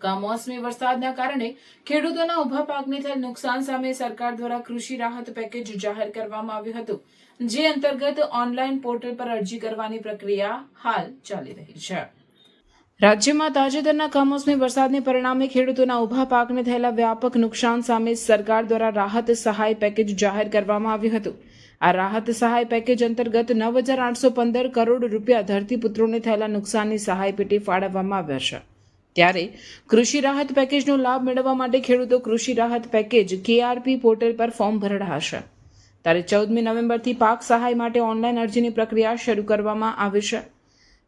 કમોસમી વરસાદના કારણે ખેડૂતોના ઊભા પાકને થયેલ નુકસાન સામે સરકાર દ્વારા કૃષિ રાહત પેકેજ જાહેર કરવામાં આવ્યું હતું, જે અંતર્ગત ઓનલાઈન પોર્ટલ પર અરજી કરવાની પ્રક્રિયા હાલ ચાલી રહી છે. રાજ્યમાં તાજેતરના કમોસમી વરસાદને પરિણામે ખેડૂતોના ઊભા પાકને થયેલા વ્યાપક નુકસાન સામે સરકાર દ્વારા રાહત સહાય પેકેજ જાહેર કરવામાં આવ્યું હતું. આ રાહત સહાય પેકેજ અંતર્ગત નવ હજાર આઠસો પંદર કરોડ રૂપિયા ધરતીપુત્રોને થયેલા નુકસાનની સહાય પેટે ફાળવવામાં આવ્યા છે. ત્યારે કૃષિ રાહત પેકેજનો લાભ મેળવવા માટે ખેડૂતો કૃષિ રાહત પેકેજ કેઆરપી પોર્ટલ પર ફોર્મ ભરડાશે. ત્યારે ચૌદમી નવેમ્બરથી પાક સહાય માટે ઓનલાઈન અરજીની પ્રક્રિયા શરૂ કરવામાં આવી છે.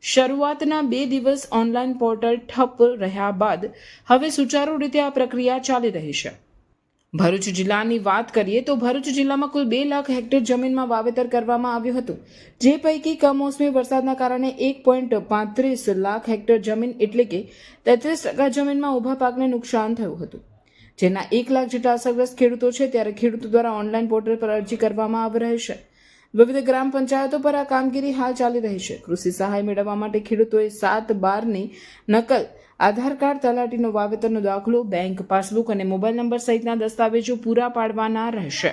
શરૂઆતના બે દિવસ ઓનલાઈન પોર્ટલ ઠપ રહ્યા બાદ હવે સુચારુ રીતે આ પ્રક્રિયા ચાલી રહી છે. ભરૂચ જિલ્લાની વાત કરીએ તો ભરૂચ જિલ્લામાં કુલ બે લાખ હેક્ટર જમીનમાં વાવેતર કરવામાં આવ્યું હતું. જે પૈકી કમોસમી વરસાદના કારણે એક પોઈન્ટ પાંત્રીસ લાખ હેક્ટર જમીન એટલે કે તેત્રીસ ટકા જમીનમાં ઊભા પાકને નુકસાન થયું હતું. જેના એક લાખ જેટલા અસરગ્રસ્ત ખેડૂતો છે ત્યારે ખેડૂતો દ્વારા ઓનલાઈન પોર્ટલ પર અરજી કરવામાં આવી રહી છે. વિવિધ ગ્રામ પંચાયતો પર આ કામગીરી હાલ ચાલી રહી છે. કૃષિ સહાય મેળવવા માટે ખેડૂતોએ સાત બારની નકલ આધાર કાર્ડ તલાટીનો વાવેતરનો દાખલો બેંક પાસબુક અને મોબાઈલ નંબર સહિતના દસ્તાવેજો પૂરા પાડવાના રહેશે.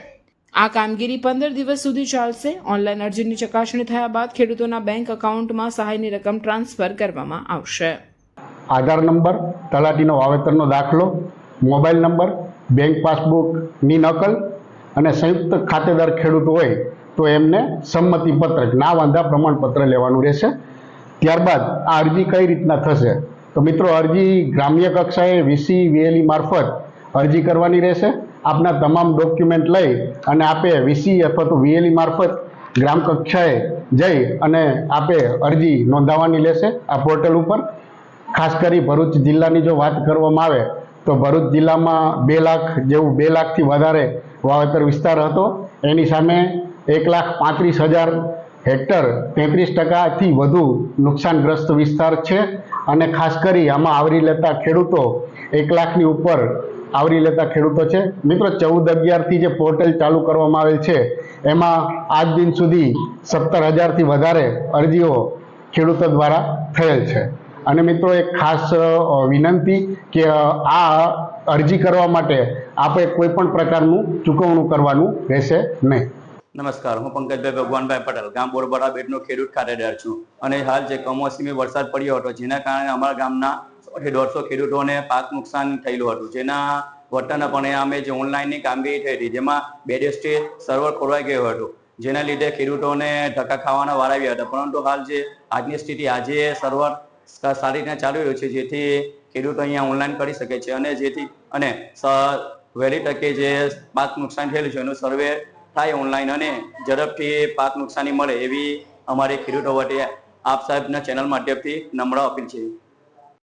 આ કામગીરી પંદર દિવસ સુધી ચાલશે. ઓનલાઈન અરજીની ચકાસણી થયા બાદ ખેડૂતોના બેંક એકાઉન્ટમાં સહાયની રકમ ટ્રાન્સફર કરવામાં આવશે. આધાર નંબર, તલાટીનો વાવેતરનો દાખલો મોબાઈલ નંબર બેંક પાસબુકની નકલ અને સંયુક્ત ખાતેદાર ખેડૂત હોય તો એમને સંમતિપત્રક ના વાંધા પ્રમાણપત્ર લેવાનું રહેશે. ત્યારબાદ આ અરજી કઈ રીતના થશે? તો મિત્રો, અરજી ગ્રામ્ય કક્ષાએ વીસી વીએલઈ મારફત અરજી કરવાની રહેશે. આપના તમામ ડોક્યુમેન્ટ લઈ અને આપે વીસી અથવા તો વીએલઈ મારફત ગ્રામ કક્ષાએ જઈ અને આપે અરજી નોંધાવવાની લેશે આ પોર્ટલ ઉપર. ખાસ કરી ભરૂચ જિલ્લાની જો વાત કરવામાં આવે, તો ભરૂચ જિલ્લામાં બે લાખ જેવું બે લાખથી વધારે વાવેતર વિસ્તાર હતો. એની સામે એક લાખ પાંત્રીસ હજાર હેક્ટર તેત્રીસ ટકાથી વધુ નુકસાનગ્રસ્ત વિસ્તાર છે. અને ખાસ કરી આમાં આવરી લેતા ખેડૂતો એક લાખની ઉપર આવરી લેતા ખેડૂતો છે. મિત્રો, ચૌદ અગિયારથી જે પોર્ટલ ચાલુ કરવામાં આવેલ છે, એમાં આજ દિન સુધી સત્તર હજારથી વધારે અરજીઓ ખેડૂતો દ્વારા થયેલ છે. અને મિત્રો, એક ખાસ વિનંતી કે આ અરજી કરવા માટે આપણે કોઈ પણ પ્રકારનું ચૂકવણું કરવાનું રહેશે નહીં. નમસ્કાર, હું પંકજભાઈ ભગવાનભાઈ પટેલ, ગામ બોરબરા બેટનો ખેડૂત ખાતેદાર છું. અને હાલ જે કમોસમી વરસાદ પડ્યો હતો, જેના કારણે અમારા ગામના દોઢસો ખેડૂતોને પાક નુકસાન થયેલું હતું. જેના વર્તનપણે પરિણામે જે ઓનલાઈનની કામગીરી થઈ હતી, જેમાં બે દિવસથી સર્વર ખોરવાઈ ગયું હતું. જેના લીધે ખેડૂતોને ધક્કા ખાવાના વાર આવ્યા હતા. પરંતુ હાલ જે આજની સ્થિતિ, આજે સર્વર સારી રીતે ચાલી રહ્યું છે, જેથી ખેડૂતો અહીંયા ઓનલાઈન કરી શકે છે. અને જેથી, અને વહેલી તકે જે પાક નુકસાન થયેલું છે, એનું સર્વે થાય ઓનલાઈન અને ઝડપથી પાક નુકસાની મળે એવી અમારી ખેડૂતો વટે આપ સાહેબના ચેનલ માધ્યમથી નમ્ર અપીલ છે.